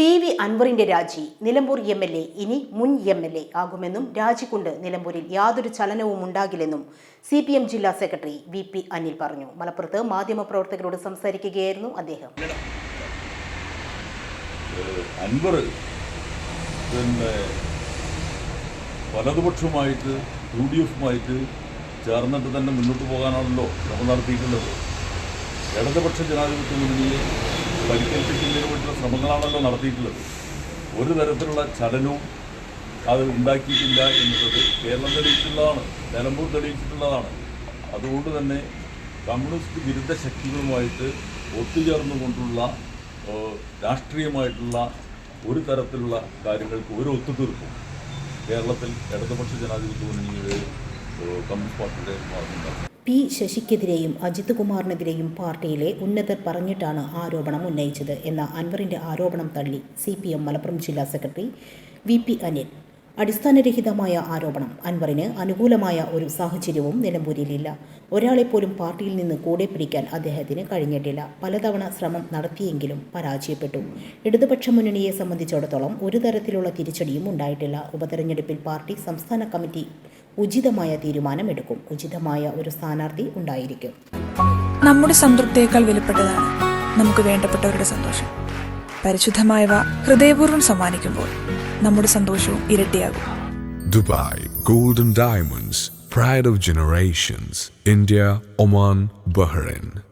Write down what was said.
P V അൻവറിന്റെ രാജി. Nilambur M L A ഇനി മുൻ എം എൽ എ ആകുമെന്നും രാജി കൊണ്ട് നിലമ്പൂരിൽ യാതൊരു ചലനവും ഉണ്ടാകില്ലെന്നും സി പി എം ജില്ലാ സെക്രട്ടറി വി പി അനിൽ പറഞ്ഞു. മലപ്പുറത്ത് മാധ്യമപ്രവർത്തകരോട് സംസാരിക്കുകയായിരുന്നു അദ്ദേഹം. അൻവർ പിന്നെ വലതുപക്ഷവുമായിട്ട് യു ഡി എഫുമായിട്ട് ചേർന്നിട്ട് തന്നെ മുന്നോട്ട് പോകാനാണല്ലോ ശ്രമം നടത്തിയിട്ടുള്ളത്. ഇടതുപക്ഷ ജനാധിപത്യ മുന്നണിയെ പരിക്കേൽപ്പിക്കുന്നതിന് വേണ്ടിയുള്ള ശ്രമങ്ങളാണല്ലോ നടത്തിയിട്ടുള്ളത്. ഒരു തരത്തിലുള്ള ചലനവും അത് ഉണ്ടാക്കിയിട്ടില്ല എന്നുള്ളത് കേരളം തെളിയിച്ചിട്ടുള്ളതാണ് നിലമ്പൂർ തെളിയിച്ചിട്ടുള്ളതാണ്. അതുകൊണ്ട് തന്നെ കമ്മ്യൂണിസ്റ്റ് വിരുദ്ധ ശക്തികളുമായിട്ട് ഒത്തുചേർന്നുകൊണ്ടുള്ള രാഷ്ട്രീയമായിട്ടുള്ള ഒരു തരത്തിലുള്ള കാര്യങ്ങൾക്ക് ഒരു ഒത്തുതീർപ്പും കേരളത്തിൽ ഇടതുപക്ഷ ജനാധിപത്യ മുന്നണിയുടെ കമ്മ്യൂണിസ്റ്റ് പാർട്ടിയുടെ ഭാഗത്തുണ്ടാകും പി ശശിക്കെതിരെയും അജിത് കുമാറിനെതിരെയും പാർട്ടിയിലെ ഉന്നതർ പറഞ്ഞിട്ടാണ് ആരോപണം ഉന്നയിച്ചത് എന്ന അൻവറിന്റെ ആരോപണം തള്ളി സി പി എം മലപ്പുറം ജില്ലാ സെക്രട്ടറി വി പി അനിൽ. അടിസ്ഥാനരഹിതമായ ആരോപണം അൻവറിന് അനുകൂലമായ ഒരു സാഹചര്യവും നിലമ്പൂരിലില്ല. ഒരാളെപ്പോലും പാർട്ടിയിൽ നിന്ന് കൂടെ പിടിക്കാൻ അദ്ദേഹത്തിന് കഴിഞ്ഞിട്ടില്ല. പലതവണ ശ്രമം നടത്തിയെങ്കിലും പരാജയപ്പെട്ടു. ഇടതുപക്ഷ മുന്നണിയെ സംബന്ധിച്ചിടത്തോളം ഒരു തരത്തിലുള്ള തിരിച്ചടിയും ഉണ്ടായിട്ടില്ല. ഉപതെരഞ്ഞെടുപ്പിൽ പാർട്ടി സംസ്ഥാന കമ്മിറ്റി ഉചിതമായ തീരുമാനമെടുക്കും. ഉചിതമായ ഒരു സ്ഥാനാർത്ഥി ഉണ്ടായിരിക്കും. നമ്മുടെ സംതൃപ്തിയേക്കാൾ വിലപ്പെട്ടതാണ് നമുക്ക് വേണ്ടപ്പെട്ടവരുടെ സന്തോഷം. പരിശുദ്ധമായവ ഹൃദയപൂർവം സമ്മാനിക്കുമ്പോൾ നമ്മുടെ സന്തോഷവും ഇരട്ടിയാകും. Dubai golden diamonds pride of generations India Oman Bahrain.